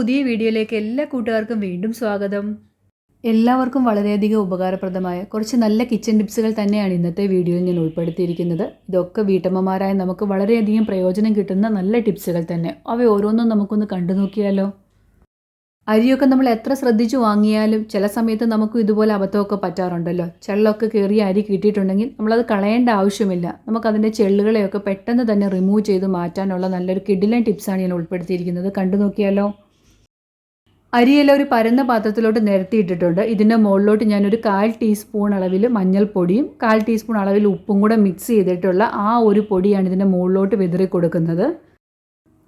പുതിയ വീഡിയോയിലേക്ക് എല്ലാ കൂട്ടുകാർക്കും വീണ്ടും സ്വാഗതം. എല്ലാവർക്കും വളരെയധികം ഉപകാരപ്രദമായ കുറച്ച് നല്ല കിച്ചൺ ടിപ്സുകൾ തന്നെയാണ് ഇന്നത്തെ വീഡിയോയിൽ ഞാൻ ഉൾപ്പെടുത്തിയിരിക്കുന്നത്. ഇതൊക്കെ വീട്ടമ്മമാരായ നമുക്ക് വളരെയധികം പ്രയോജനം കിട്ടുന്ന നല്ല ടിപ്സുകൾ തന്നെ. അവ ഓരോന്നും നമുക്കൊന്ന് കണ്ടു നോക്കിയാലോ? അരിയൊക്കെ നമ്മൾ എത്ര ശ്രദ്ധിച്ചു വാങ്ങിയാലും ചില സമയത്ത് നമുക്ക് ഇതുപോലെ അബദ്ധമൊക്കെ പറ്റാറുണ്ടല്ലോ. ചെള്ളൊക്കെ കയറിയ അരി കിട്ടിയിട്ടുണ്ടെങ്കിൽ നമ്മളത് കളയേണ്ട ആവശ്യമില്ല. നമുക്കതിന്റെ ചെള്ളുകളെയൊക്കെ പെട്ടെന്ന് തന്നെ റിമൂവ് ചെയ്ത് മാറ്റാനുള്ള നല്ലൊരു കിഡിലൻ ടിപ്സാണ് ഞാൻ ഉൾപ്പെടുത്തിയിരിക്കുന്നത്. കണ്ടു നോക്കിയാലോ? അരിയെല്ലാം ഒരു പരന്ന പാത്രത്തിലോട്ട് നിരത്തിയിട്ടിട്ടുണ്ട്. ഇതിന്റെ മുകളിലോട്ട് ഞാനൊരു കാൽ ടീസ്പൂൺ അളവിൽ മഞ്ഞൾപ്പൊടിയും കാൽ ടീസ്പൂൺ അളവിൽ ഉപ്പും കൂടെ മിക്സ് ചെയ്തിട്ടുള്ള ആ ഒരു പൊടിയാണ് ഇതിന്റെ മുകളിലോട്ട് വിതറി കൊടുക്കുന്നത്.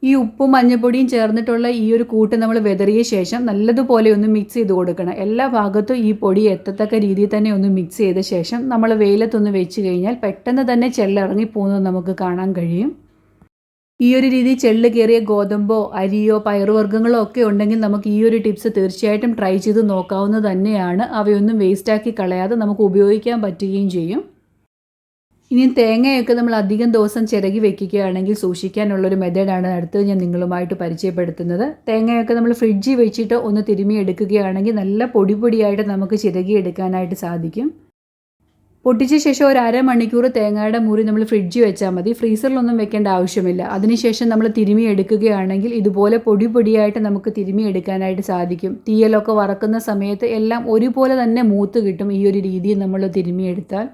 ഈ ഉപ്പും മഞ്ഞൾപ്പൊടിയും ചേർന്നിട്ടുള്ള ഈ ഒരു കൂട്ട് നമ്മൾ വെതറിയ ശേഷം നല്ലതുപോലെ ഒന്ന് മിക്സ് ചെയ്ത് കൊടുക്കണം. എല്ലാ ഭാഗത്തും ഈ പൊടി എത്തത്തക്ക രീതിയിൽ തന്നെ ഒന്ന് മിക്സ് ചെയ്ത ശേഷം നമ്മൾ വെയിലത്തൊന്ന് വെച്ച് കഴിഞ്ഞാൽ പെട്ടെന്ന് തന്നെ ചെല്ലിറങ്ങി പോകുന്നത് നമുക്ക് കാണാൻ കഴിയും. ഈ ഒരു രീതി ചെള്ള് കയറിയ ഗോതമ്പോ അരിയോ പയറുവർഗങ്ങളോ ഒക്കെ ഉണ്ടെങ്കിൽ നമുക്ക് ഈ ഒരു ടിപ്സ് തീർച്ചയായിട്ടും ട്രൈ ചെയ്ത് നോക്കാവുന്ന തന്നെയാണ്. അവയൊന്നും വേസ്റ്റാക്കി കളയാതെ നമുക്ക് ഉപയോഗിക്കാൻ പറ്റുകയും ചെയ്യും. ഇനി തേങ്ങയൊക്കെ നമ്മൾ അധികം ദിവസം ചിരകി വെക്കുകയാണെങ്കിൽ സൂക്ഷിക്കാനുള്ളൊരു മെത്തേഡാണ് അടുത്തത് ഞാൻ നിങ്ങളുമായിട്ട് പരിചയപ്പെടുത്തുന്നത്. തേങ്ങയൊക്കെ നമ്മൾ ഫ്രിഡ്ജിൽ വെച്ചിട്ട് ഒന്ന് തിരുമ്മി എടുക്കുകയാണെങ്കിൽ നല്ല പൊടി പൊടിയായിട്ട് നമുക്ക് ചിരകി എടുക്കാനായിട്ട് സാധിക്കും. പൊട്ടിച്ച ശേഷം ഒരു അരമണിക്കൂർ തേങ്ങയുടെ മുറി നമ്മൾ ഫ്രിഡ്ജിൽ വെച്ചാൽ മതി. ഫ്രീസറിലൊന്നും വെക്കേണ്ട ആവശ്യമില്ല. അതിനുശേഷം നമ്മൾ തിരുമി എടുക്കുകയാണെങ്കിൽ ഇതുപോലെ പൊടി പൊടിയായിട്ട് നമുക്ക് തിരുമി എടുക്കാനായിട്ട് സാധിക്കും. തീയലൊക്കെ വറക്കുന്ന സമയത്ത് എല്ലാം ഒരുപോലെ തന്നെ മൂത്ത് കിട്ടും ഈ ഒരു രീതിയിൽ നമ്മൾ തിരുമിയെടുത്താൽ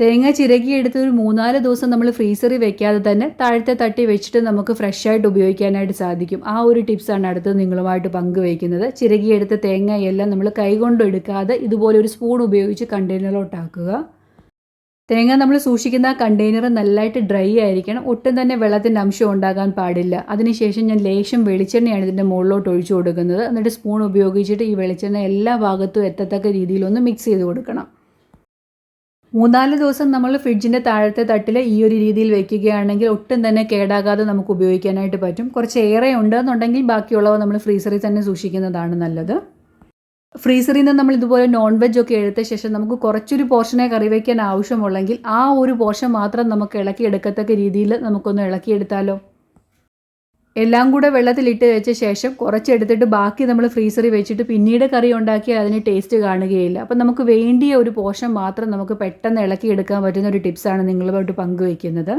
തേങ്ങ ചിരകിയെടുത്ത് ഒരു മൂന്നാൽ ദിവസം നമ്മൾ ഫ്രീസറിൽ വെക്കാതെ തന്നെ താഴത്തെ തട്ടി വെച്ചിട്ട് നമുക്ക് ഫ്രഷ് ആയിട്ട് ഉപയോഗിക്കാനായിട്ട് സാധിക്കും. ആ ഒരു ടിപ്സാണ് അടുത്തത് നിങ്ങളുമായിട്ട് പങ്കുവയ്ക്കുന്നത്. ചിരകിയെടുത്ത തേങ്ങയെല്ലാം നമ്മൾ കൈകൊണ്ട് എടുക്കാതെ ഇതുപോലെ ഒരു സ്പൂൺ ഉപയോഗിച്ച് കണ്ടെയ്നറിലോട്ടാക്കുക തേങ്ങ നമ്മൾ സൂക്ഷിക്കുന്ന കണ്ടെയ്നർ നല്ലതായിട്ട് ഡ്രൈ ആയിരിക്കണം. ഒട്ടും തന്നെ വെള്ളത്തിന്റെ അംശം ഉണ്ടാകാൻ പാടില്ല. അതിനുശേഷം ഞാൻ ലേശം വെളിച്ചെണ്ണയാണ് ഇതിന്റെ മുകളിലോട്ട് ഒഴിച്ചു കൊടുക്കുന്നത്. എന്നിട്ട് സ്പൂൺ ഉപയോഗിച്ചിട്ട് ഈ വെളിച്ചെണ്ണ എല്ലാ ഭാഗത്തും എത്തത്തക്ക രീതിയിലൊന്ന് മിക്സ് ചെയ്ത് കൊടുക്കണം. മൂന്നാൽ ദിവസം നമ്മൾ ഫ്രിഡ്ജിന്റെ താഴത്തെ തട്ടിൽ ഈ ഒരു രീതിയിൽ വെക്കുകയാണെങ്കിൽ ഒട്ടും തന്നെ കേടാകാതെ നമുക്ക് ഉപയോഗിക്കാനായിട്ട് പറ്റും. കുറച്ച് ഏറെ ഉണ്ടെന്നുണ്ടെങ്കിൽ ബാക്കിയുള്ളവ നമ്മൾ ഫ്രീസറിൽ തന്നെ സൂക്ഷിക്കുന്നതാണ് നല്ലത്. ഫ്രീസറിൽ നിന്ന് നമ്മൾ ഇതുപോലെ നോൺ വെജ് ഒക്കെ എടുത്ത ശേഷം നമുക്ക് കുറച്ചൊരു പോർഷനെ കറി വയ്ക്കാൻ ആവശ്യമുള്ളെങ്കിൽ ആ ഒരു പോർഷൻ മാത്രം നമുക്ക് ഇളക്കി എടുക്കത്തക്ക രീതിയിൽ നമുക്കൊന്ന് ഇളക്കിയെടുത്താലോ? എല്ലാം കൂടെ വെള്ളത്തിലിട്ട് വെച്ച ശേഷം കുറച്ചെടുത്തിട്ട് ബാക്കി നമ്മൾ ഫ്രീസറിൽ വെച്ചിട്ട് പിന്നീട് കറി ഉണ്ടാക്കിയാൽ അതിന് ടേസ്റ്റ് കാണുകയില്ല. അപ്പം നമുക്ക് വേണ്ടിയ ഒരു പോഷൻ മാത്രം നമുക്ക് പെട്ടെന്ന് ഇളക്കി എടുക്കാൻ പറ്റുന്ന ഒരു ടിപ്സാണ് നിങ്ങളുമായിട്ട് പങ്കുവയ്ക്കുന്നത്.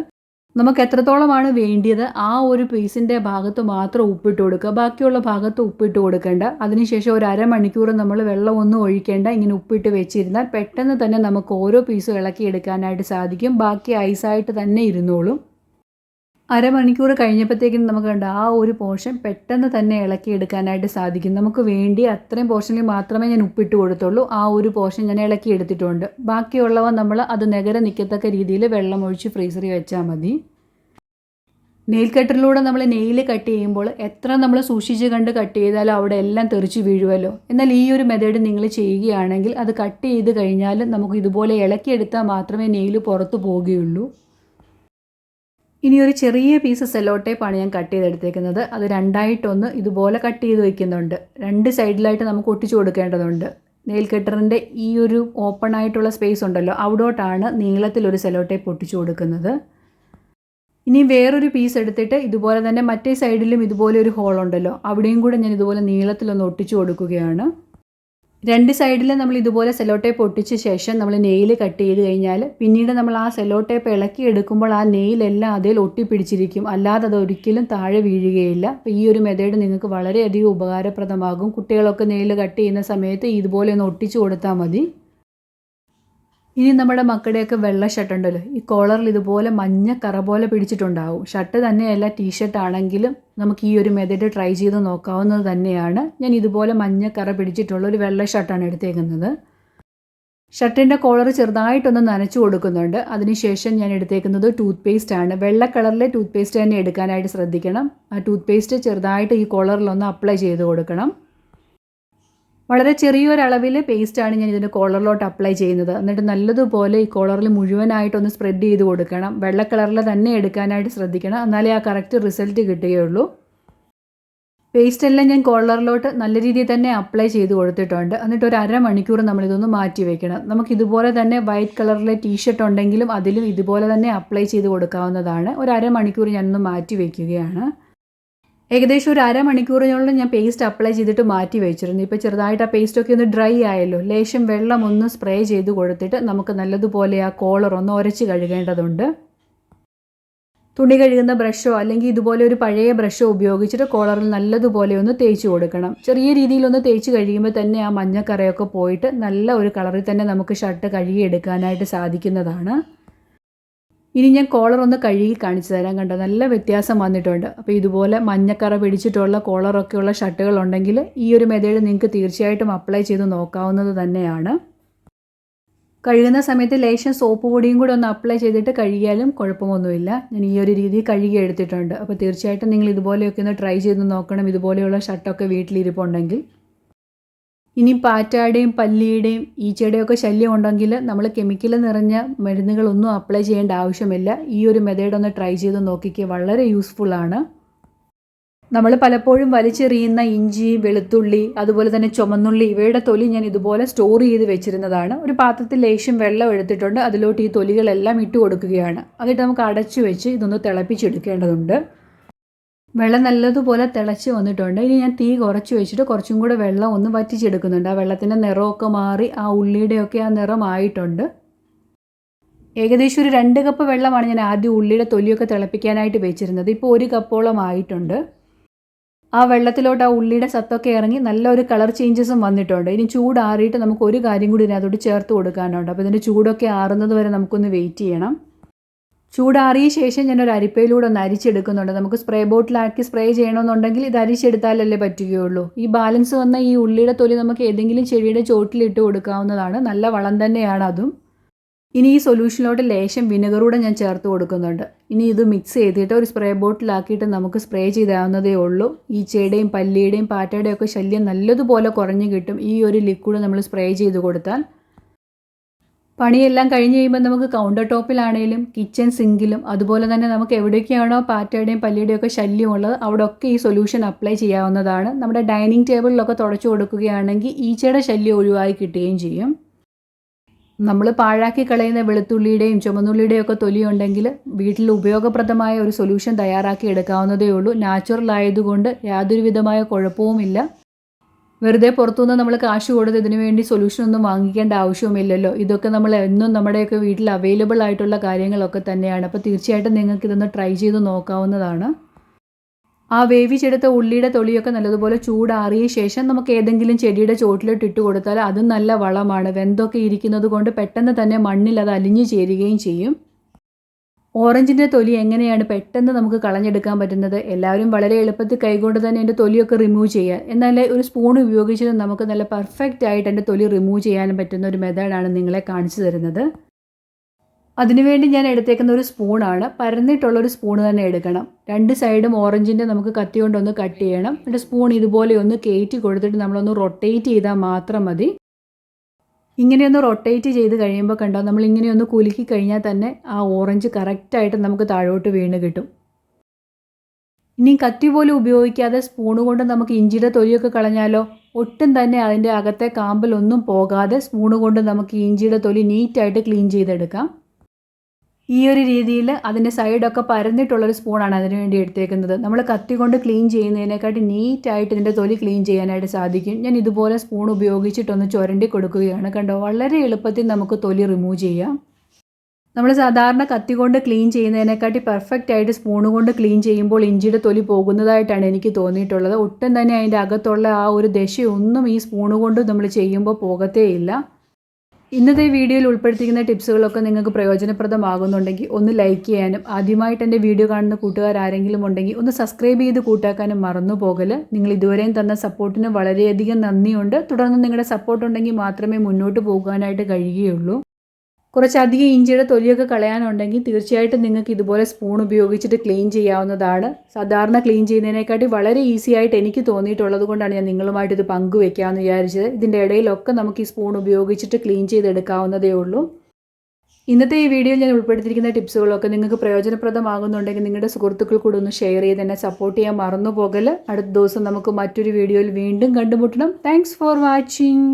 നമുക്ക് എത്രത്തോളമാണ് വേണ്ടിയത്? ആ ഒരു പീസിന്റെ ഭാഗത്ത് മാത്രം ഉപ്പിട്ട് കൊടുക്കുക. ബാക്കിയുള്ള ഭാഗത്ത് ഉപ്പിട്ട് കൊടുക്കേണ്ട. അതിനുശേഷം ഒരു അരമണിക്കൂർ നമ്മൾ വെള്ളം ഒന്നും ഒഴിക്കേണ്ട. ഇങ്ങനെ ഉപ്പിട്ട് വെച്ചിരുന്നാൽ പെട്ടെന്ന് തന്നെ നമുക്ക് ഓരോ പീസും ഇളക്കിയെടുക്കാനായിട്ട് സാധിക്കും. ബാക്കി ഐസായിട്ട് തന്നെ ഇരുന്നോളും. അരമണിക്കൂർ കഴിഞ്ഞപ്പോഴത്തേക്കും നമുക്ക് കണ്ട ആ ഒരു പോർഷൻ പെട്ടെന്ന് തന്നെ ഇളക്കി എടുക്കാനായിട്ട് സാധിക്കും. നമുക്ക് വേണ്ടി അത്രയും പോർഷനിൽ മാത്രമേ ഞാൻ ഉപ്പിട്ട് കൊടുത്തുള്ളൂ. ആ ഒരു പോർഷൻ ഞാൻ ഇളക്കി എടുത്തിട്ടുണ്ട്. ബാക്കിയുള്ളവ നമ്മൾ അത് നഗര നിൽക്കത്തക്ക രീതിയിൽ വെള്ളം ഒഴിച്ച് ഫ്രീസറിൽ വെച്ചാൽ മതി. നെയിൽ കട്ടറിലൂടെ നമ്മൾ നെയിൽ കട്ട് ചെയ്യുമ്പോൾ എത്ര നമ്മൾ സൂക്ഷിച്ച് കണ്ട് കട്ട് ചെയ്താലും അവിടെ എല്ലാം തെറിച്ച് വീഴുമല്ലോ എന്നാൽ ഈ ഒരു മെത്തേഡ് നിങ്ങൾ ചെയ്യുകയാണെങ്കിൽ അത് കട്ട് ചെയ്ത് കഴിഞ്ഞാൽ നമുക്ക് ഇതുപോലെ ഇളക്കിയെടുത്താൽ മാത്രമേ നെയിൽ പുറത്ത് പോവുകയുള്ളൂ ഇനി ഒരു ചെറിയ പീസ് സെല്ലോ ഞാൻ കട്ട് ചെയ്തെടുത്തേക്കുന്നത്. അത് രണ്ടായിട്ടൊന്ന് ഇതുപോലെ കട്ട് ചെയ്ത് വെക്കുന്നുണ്ട്. രണ്ട് സൈഡിലായിട്ട് നമുക്ക് ഒട്ടിച്ചു കൊടുക്കേണ്ടതുണ്ട്. നെയിൽ കട്ടറിന്റെ ഈ ഒരു ഓപ്പൺ ആയിട്ടുള്ള സ്പേസ് ഉണ്ടല്ലോ അവിടോട്ടാണ് നീളത്തിലൊരു സെല്ലോ ടേപ്പ് ഒട്ടിച്ചു കൊടുക്കുന്നത്. ഇനി വേറൊരു പീസ് എടുത്തിട്ട് ഇതുപോലെ തന്നെ മറ്റേ സൈഡിലും ഇതുപോലെ ഒരു ഹോൾ ഉണ്ടല്ലോ അവിടെയും കൂടെ ഞാൻ ഇതുപോലെ നീളത്തിലൊന്ന് ഒട്ടിച്ചു കൊടുക്കുകയാണ്. രണ്ട് സൈഡിൽ നമ്മൾ ഇതുപോലെ സെല്ലോ ടേപ്പ് ഒട്ടിച്ച ശേഷം നമ്മൾ നെയിൽ കട്ട് ചെയ്ത് കഴിഞ്ഞാൽ പിന്നീട് നമ്മൾ ആ സെല്ലോ ടേപ്പ് ഇളക്കി എടുക്കുമ്പോൾ ആ നെയിലെല്ലാം അതിൽ ഒട്ടിപ്പിടിച്ചിരിക്കും. അല്ലാതെ അത് ഒരിക്കലും താഴെ വീഴുകയില്ല. അപ്പോൾ ഈ ഒരു മെത്തേഡ് നിങ്ങൾക്ക് വളരെയധികം ഉപകാരപ്രദമാകും. കുട്ടികളൊക്കെ നെയിൽ കട്ട് ചെയ്യുന്ന സമയത്ത് ഇതുപോലെ ഒന്ന് ഒട്ടിച്ചു കൊടുത്താൽ മതി. ഇനി നമ്മുടെ മക്കളുടെയൊക്കെ വെള്ള ഷർട്ട് ഉണ്ടല്ലോ. ഈ കോളറിൽ ഇതുപോലെ മഞ്ഞ കറ പോലെ പിടിച്ചിട്ടുണ്ടാവും. ഷർട്ട് തന്നെയല്ല ടീഷർട്ട് ആണെങ്കിലും നമുക്ക് ഈ ഒരു മെത്തേഡ് ട്രൈ ചെയ്ത് നോക്കാവുന്നത് തന്നെയാണ്. ഞാൻ ഇതുപോലെ മഞ്ഞ കറ പിടിച്ചിട്ടുള്ള ഒരു വെള്ള ഷർട്ടാണ് എടുത്തേക്കുന്നത്. ഷർട്ടിന്റെ കോളർ ചെറുതായിട്ടൊന്ന് നനച്ചു കൊടുക്കുന്നുണ്ട്. അതിനുശേഷം ഞാൻ എടുത്തേക്കുന്നത് ടൂത്ത് പേസ്റ്റ് ആണ്. വെള്ള കളറിലെ ടൂത്ത് പേസ്റ്റ് തന്നെ എടുക്കാനായിട്ട് ശ്രദ്ധിക്കണം. ആ ടൂത്ത് പേസ്റ്റ് ചെറുതായിട്ട് ഈ കോളറിലൊന്ന് അപ്ലൈ ചെയ്ത് കൊടുക്കണം. വളരെ ചെറിയൊരളവിൽ പേസ്റ്റാണ് ഞാൻ ഇതിന്റെ കോളറിലോട്ട് അപ്ലൈ ചെയ്യുന്നത്. എന്നിട്ട് നല്ലതുപോലെ ഈ കോളറിൽ മുഴുവനായിട്ടൊന്ന് സ്പ്രെഡ് ചെയ്ത് കൊടുക്കണം. വെള്ള കളറിൽ തന്നെ എടുക്കാനായിട്ട് ശ്രദ്ധിക്കണം. എന്നാലേ ആ കറക്റ്റ് റിസൾട്ട് കിട്ടുകയുള്ളൂ. പേസ്റ്റ് എല്ലാം ഞാൻ കോളറിലോട്ട് നല്ല രീതിയിൽ തന്നെ അപ്ലൈ ചെയ്ത് കൊടുത്തിട്ടുണ്ട്. എന്നിട്ട് ഒരു അരമണിക്കൂർ നമ്മളിതൊന്ന് മാറ്റി വെക്കണം. നമുക്ക് ഇതുപോലെ തന്നെ വൈറ്റ് കളറിലെ ടീഷർട്ട് ഉണ്ടെങ്കിലും അതിലും ഇതുപോലെ തന്നെ അപ്ലൈ ചെയ്ത് കൊടുക്കാവുന്നതാണ്. ഒരു അരമണിക്കൂർ ഞാനൊന്ന് മാറ്റി വയ്ക്കുകയാണ് ഏകദേശം ഒരു അരമണിക്കൂറിനോളം ഞാൻ പേസ്റ്റ് അപ്ലൈ ചെയ്തിട്ട് മാറ്റി വെച്ചിരുന്നു. ഇപ്പോൾ ചെറുതായിട്ട് ആ പേസ്റ്റൊക്കെ ഒന്ന് ഡ്രൈ ആയല്ലോ. ലേശം വെള്ളം ഒന്ന് സ്പ്രേ ചെയ്ത് കൊടുത്തിട്ട് നമുക്ക് നല്ലതുപോലെ ആ കോളർ ഒന്ന് ഉരച്ച് കഴുകേണ്ടതുണ്ട്. തുണി കഴുകുന്ന ബ്രഷോ അല്ലെങ്കിൽ ഇതുപോലെ ഒരു പഴയ ബ്രഷോ ഉപയോഗിച്ചിട്ട് കോളറിൽ നല്ലതുപോലെ ഒന്ന് തേച്ച് കൊടുക്കണം. ചെറിയ രീതിയിലൊന്ന് തേച്ച് കഴിയുമ്പോൾ തന്നെ ആ മഞ്ഞക്കറയൊക്കെ പോയിട്ട് നല്ല ഒരു കളറിൽ തന്നെ നമുക്ക് ഷർട്ട് കഴുകിയെടുക്കാനായിട്ട് സാധിക്കുന്നതാണ്. ഇനി ഞാൻ കോളർ ഒന്ന് കഴുകി കാണിച്ചു തരാൻ കണ്ടോ? നല്ല വ്യത്യാസം വന്നിട്ടുണ്ട്. അപ്പോൾ ഇതുപോലെ മഞ്ഞക്കറ പിടിച്ചിട്ടുള്ള കോളറൊക്കെയുള്ള ഷർട്ടുകൾ ഉണ്ടെങ്കിൽ ഈ ഒരു മെതേഡ് നിങ്ങൾക്ക് തീർച്ചയായിട്ടും അപ്ലൈ ചെയ്ത് നോക്കാവുന്നത് തന്നെയാണ്. കഴുകുന്ന സമയത്ത് ലേശം സോപ്പ് പൊടിയും കൂടി ഒന്ന് അപ്ലൈ ചെയ്തിട്ട് കഴുകിയാലും കുഴപ്പമൊന്നുമില്ല. ഞാൻ ഈ ഒരു രീതി കഴുകി എടുത്തിട്ടുണ്ട്. അപ്പോൾ തീർച്ചയായിട്ടും നിങ്ങൾ ഇതുപോലെയൊക്കെ ഒന്ന് ട്രൈ ചെയ്ത് നോക്കണം. ഇതുപോലെയുള്ള ഷർട്ടൊക്കെ വീട്ടിലിരിപ്പുണ്ടെങ്കിൽ. ഇനി പാറ്റയുടെയും പല്ലിയുടെയും ഈച്ചയുടെയും ഒക്കെ ശല്യം ഉണ്ടെങ്കിൽ നമ്മൾ കെമിക്കൽ നിറഞ്ഞ മരുന്നുകളൊന്നും അപ്ലൈ ചെയ്യേണ്ട ആവശ്യമില്ല. ഈ ഒരു മെത്തേഡ് ഒന്ന് ട്രൈ ചെയ്ത് നോക്കിക്കുക വളരെ യൂസ്ഫുള്ളാണ് നമ്മൾ പലപ്പോഴും വലിച്ചെറിയുന്ന ഇഞ്ചി വെളുത്തുള്ളി അതുപോലെ തന്നെ ചുമന്നുള്ളി ഇവയുടെ തൊലി ഞാൻ ഇതുപോലെ സ്റ്റോർ ചെയ്ത് വെച്ചിരുന്നതാണ്. ഒരു പാത്രത്തിൽ ലേശം വെള്ളം എടുത്തിട്ടുണ്ട്. അതിലോട്ട് ഈ തൊലികളെല്ലാം ഇട്ട് കൊടുക്കുകയാണ്. അതിട്ട് നമുക്ക് അടച്ചു വെച്ച് ഇതൊന്ന് തിളപ്പിച്ചെടുക്കേണ്ടതുണ്ട്. വെള്ളം നല്ലതുപോലെ തിളച്ച് വന്നിട്ടുണ്ട്. ഇനി ഞാൻ തീ കുറച്ച് വെച്ചിട്ട് കുറച്ചും കൂടെ വെള്ളം ഒന്ന് വറ്റിച്ചെടുക്കുന്നുണ്ട്. ആ വെള്ളത്തിന്റെ നിറമൊക്കെ മാറി ആ ഉള്ളിയുടെയൊക്കെ ആ നിറമായിട്ടുണ്ട്. ഏകദേശം ഒരു രണ്ട് കപ്പ് വെള്ളമാണ് ഞാൻ ആദ്യം ഉള്ളിയുടെ തൊലിയൊക്കെ തിളപ്പിക്കാനായിട്ട് വെച്ചിരുന്നത്. ഇപ്പോൾ ഒരു കപ്പോളം ആയിട്ടുണ്ട്. ആ വെള്ളത്തിലോട്ട് ആ ഉള്ളിയുടെ സത്തൊക്കെ ഇറങ്ങി നല്ലൊരു കളർ ചേഞ്ചസും വന്നിട്ടുണ്ട്. ഇനി ചൂടാറിയിട്ട് നമുക്ക് ഒരു കാര്യം കൂടി ഇതിനകത്തോട്ട് ചേർത്ത് കൊടുക്കാനുണ്ട്. അപ്പോൾ ഇതിന്റെ ചൂടൊക്കെ ആറുന്നത് വരെ നമുക്കൊന്ന് വെയിറ്റ് ചെയ്യണം. ചൂടാറിയ ശേഷം ഞാനൊരു അരിപ്പയിലൂടെ ഒന്ന് അരിച്ചെടുക്കുന്നുണ്ട്. നമുക്ക് സ്പ്രേ ബോട്ടിലാക്കി സ്പ്രേ ചെയ്യണമെന്നുണ്ടെങ്കിൽ ഇത് അരിച്ചെടുത്താലല്ലേ പറ്റുകയുള്ളൂ. ഈ ബാലൻസ് വന്ന ഈ ഉള്ളിയുടെ തൊലി നമുക്ക് ഏതെങ്കിലും ചെടിയുടെ ചോട്ടിലിട്ട് കൊടുക്കാവുന്നതാണ്. നല്ല വളം തന്നെയാണ് അതും. ഇനി ഈ സൊല്യൂഷനിലോട്ട് ലേശം വിനെഗറൂടെ ഞാൻ ചേർത്ത് കൊടുക്കുന്നുണ്ട്. ഇനി ഇത് മിക്സ് ചെയ്തിട്ട് ഒരു സ്പ്രേ ബോട്ടിലാക്കിയിട്ട് നമുക്ക് സ്പ്രേ ചെയ്താവുന്നതേ ഉള്ളൂ. ഈച്ചയുടെയും പല്ലിയുടെയും പാറ്റയുടെയും ഒക്കെ ശല്യം നല്ലതുപോലെ കുറഞ്ഞു കിട്ടും. ഈ ഒരു ലിക്വിഡ് നമ്മൾ സ്പ്രേ ചെയ്ത് കൊടുത്താൽ. പണിയെല്ലാം കഴിഞ്ഞ് കഴിയുമ്പോൾ നമുക്ക് കൗണ്ടർ ടോപ്പിലാണെങ്കിലും കിച്ചൺ സിങ്കിലും അതുപോലെ തന്നെ നമുക്ക് എവിടെയൊക്കെയാണോ പാറ്റയുടെയും പല്ലിയുടെയും ഒക്കെ ശല്യമുള്ളത് അവിടെയൊക്കെ ഈ സൊല്യൂഷൻ അപ്ലൈ ചെയ്യാവുന്നതാണ്. നമ്മുടെ ഡൈനിങ് ടേബിളിലൊക്കെ തുടച്ചു കൊടുക്കുകയാണെങ്കിൽ ഈച്ചയുടെ ശല്യം ഒഴിവായി കിട്ടുകയും ചെയ്യും. നമ്മൾ പാഴാക്കി കളയുന്ന വെളുത്തുള്ളിയുടെയും ചുമന്നുള്ളിയുടെയും ഒക്കെ തൊലി ഉണ്ടെങ്കിൽ വീട്ടിൽ ഉപയോഗപ്രദമായ ഒരു സൊല്യൂഷൻ തയ്യാറാക്കി എടുക്കാവുന്നതേ ഉള്ളൂ. നാച്ചുറൽ ആയതുകൊണ്ട് യാതൊരുവിധമായ കുഴപ്പവുമില്ല. വെറുതെ പുറത്തുനിന്ന് നമ്മൾ കാശ് കൊടുത്ത് ഇതിനു വേണ്ടി സൊല്യൂഷൻ ഒന്നും വാങ്ങിക്കേണ്ട ആവശ്യവുമില്ലല്ലോ. ഇതൊക്കെ നമ്മൾ എന്നും നമ്മുടെയൊക്കെ വീട്ടിൽ അവൈലബിൾ ആയിട്ടുള്ള കാര്യങ്ങളൊക്കെ തന്നെയാണ്. അപ്പോൾ തീർച്ചയായിട്ടും നിങ്ങൾക്ക് ഇതൊന്ന് ട്രൈ ചെയ്ത് നോക്കാവുന്നതാണ്. ആ വേവിച്ചെടുത്ത ഉള്ളിയുടെ തൊളിയൊക്കെ നല്ലതുപോലെ ചൂടാറിയ ശേഷം നമുക്ക് ഏതെങ്കിലും ചെടിയുടെ ചോട്ടിലോട്ട് ഇട്ട് കൊടുത്താൽ അതും നല്ല വളമാണ്. വെന്തൊക്കെ ഇരിക്കുന്നത് കൊണ്ട് പെട്ടെന്ന് തന്നെ മണ്ണിൽ അത് അലിഞ്ഞു ചേരുകയും ചെയ്യും. ഓറഞ്ചിന്റെ തൊലി എങ്ങനെയാണ് പെട്ടെന്ന് നമുക്ക് കളഞ്ഞെടുക്കാൻ പറ്റുന്നത്? എല്ലാവരും വളരെ എളുപ്പത്തിൽ കൈകൊണ്ട് തന്നെ എന്റെ തൊലിയൊക്കെ റിമൂവ് ചെയ്യുക. എന്നാൽ ഒരു സ്പൂൺ ഉപയോഗിച്ച് നമുക്ക് നല്ല പെർഫെക്റ്റ് ആയിട്ട് എന്റെ തൊലി റിമൂവ് ചെയ്യാനും പറ്റുന്ന ഒരു മെത്തേഡാണ് നിങ്ങളെ കാണിച്ചു തരുന്നത്. അതിനുവേണ്ടി ഞാൻ എടുത്തേക്കുന്ന ഒരു സ്പൂണാണ് പരന്നിട്ടുള്ളൊരു സ്പൂൺ തന്നെ എടുക്കണം. രണ്ട് സൈഡും ഓറഞ്ചിന്റെ നമുക്ക് കത്തി കൊണ്ടൊന്ന് കട്ട് ചെയ്യണം. എന്നിട്ട് സ്പൂൺ ഇതുപോലെ ഒന്ന് കയറ്റി കൊടുത്തിട്ട് നമ്മളൊന്ന് റൊട്ടേറ്റ് ചെയ്താൽ മാത്രം മതി. ഇങ്ങനെയൊന്ന് റൊട്ടേറ്റ് ചെയ്ത് കഴിയുമ്പോൾ കണ്ടോ നമ്മൾ ഇങ്ങനെയൊന്ന് കുലുക്കി കഴിഞ്ഞാൽ തന്നെ ആ ഓറഞ്ച് കറക്റ്റായിട്ട് നമുക്ക് താഴോട്ട് വീണ് കിട്ടും. ഇനി കത്തി പോലും ഉപയോഗിക്കാതെ സ്പൂൺ കൊണ്ട് നമുക്ക് ഇഞ്ചിയുടെ തൊലിയൊക്കെ കളഞ്ഞാലോ ഒട്ടും തന്നെ അതിന്റെ അകത്തെ കാമ്പിലൊന്നും പോകാതെ സ്പൂൺ കൊണ്ട് നമുക്ക് ഇഞ്ചിയുടെ തൊലി നീറ്റായിട്ട് ക്ലീൻ ചെയ്തെടുക്കാം. ഈ ഒരു രീതിയിൽ അതിന്റെ സൈഡൊക്കെ പരന്നിട്ടുള്ളൊരു സ്പൂണാണ് അതിന് വേണ്ടി എടുത്തേക്കുന്നത്. നമ്മൾ കത്തി കൊണ്ട് ക്ലീൻ ചെയ്യുന്നതിനെക്കാട്ടി നീറ്റായിട്ട് ഇതിന്റെ തൊലി ക്ലീൻ ചെയ്യാനായിട്ട് സാധിക്കും. ഞാൻ ഇതുപോലെ സ്പൂൺ ഉപയോഗിച്ചിട്ടൊന്ന് ചുരണ്ടി കൊടുക്കുകയാണ്. കണ്ടോ? വളരെ എളുപ്പത്തിൽ നമുക്ക് തൊലി റിമൂവ് ചെയ്യാം. നമ്മൾ സാധാരണ കത്തി കൊണ്ട് ക്ലീൻ ചെയ്യുന്നതിനെക്കാട്ടി പെർഫെക്റ്റ് ആയിട്ട് സ്പൂൺ കൊണ്ട് ക്ലീൻ ചെയ്യുമ്പോൾ ഇഞ്ചിയുടെ തൊലി പോകുന്നതായിട്ടാണ് എനിക്ക് തോന്നിയിട്ടുള്ളത്. ഒട്ടും തന്നെ അതിന്റെ അകത്തുള്ള ആ ഒരു ദശയൊന്നും ഈ സ്പൂണ് കൊണ്ട് നമ്മൾ ചെയ്യുമ്പോൾ പോകത്തേയില്ല. ഇന്നത്തെ വീഡിയോയിൽ ഉൾപ്പെടുത്തിക്കുന്ന ടിപ്സുകളൊക്കെ നിങ്ങൾക്ക് പ്രയോജനപ്രദമാകുന്നുണ്ടെങ്കിൽ ഒന്ന് ലൈക്ക് ചെയ്യാനും ആദ്യമായിട്ട് എന്റെ വീഡിയോ കാണുന്ന കൂട്ടുകാർ ആരെങ്കിലും ഉണ്ടെങ്കിൽ ഒന്ന് സബ്സ്ക്രൈബ് ചെയ്ത് കൂട്ടാക്കാനും മറന്നു പോകൽ നിങ്ങൾ ഇതുവരെയും തന്ന സപ്പോർട്ടിന് വളരെയധികം നന്ദിയുണ്ട്. തുടർന്ന് നിങ്ങളുടെ സപ്പോർട്ട് ഉണ്ടെങ്കിൽ മാത്രമേ മുന്നോട്ട് പോകാനായിട്ട് കഴിയുകയുള്ളൂ. കുറച്ചധികം ഇഞ്ചിയുടെ തൊലിയൊക്കെ കളയാനുണ്ടെങ്കിൽ തീർച്ചയായിട്ടും നിങ്ങൾക്ക് ഇതുപോലെ സ്പൂൺ ഉപയോഗിച്ചിട്ട് ക്ലീൻ ചെയ്യാവുന്നതാണ്. സാധാരണ ക്ലീൻ ചെയ്യുന്നതിനെക്കാട്ടി വളരെ ഈസി ആയിട്ട് എനിക്ക് തോന്നിയിട്ടുള്ളത് കൊണ്ടാണ് ഞാൻ നിങ്ങളുമായിട്ട് ഇത് പങ്കുവെക്കാമെന്ന് വിചാരിച്ചത്. ഇതിന്റെ ഇടയിലൊക്കെ നമുക്ക് ഈ സ്പൂൺ ഉപയോഗിച്ചിട്ട് ക്ലീൻ ചെയ്തെടുക്കാവുന്നതേ ഉള്ളൂ. ഇന്നത്തെ ഈ വീഡിയോ ഞാൻ ഉൾപ്പെടുത്തിയിരിക്കുന്ന ടിപ്സുകളൊക്കെ നിങ്ങൾക്ക് പ്രയോജനപ്രദമാകുന്നുണ്ടെങ്കിൽ നിങ്ങളുടെ സുഹൃത്തുക്കൾ കൂടെ ഒന്ന് ഷെയർ ചെയ്ത് എന്നെ സപ്പോർട്ട് ചെയ്യാൻ മറന്നു പോകൽ അടുത്ത ദിവസം നമുക്ക് മറ്റൊരു വീഡിയോയിൽ വീണ്ടും കണ്ടുമുട്ടണം. Thanks for watching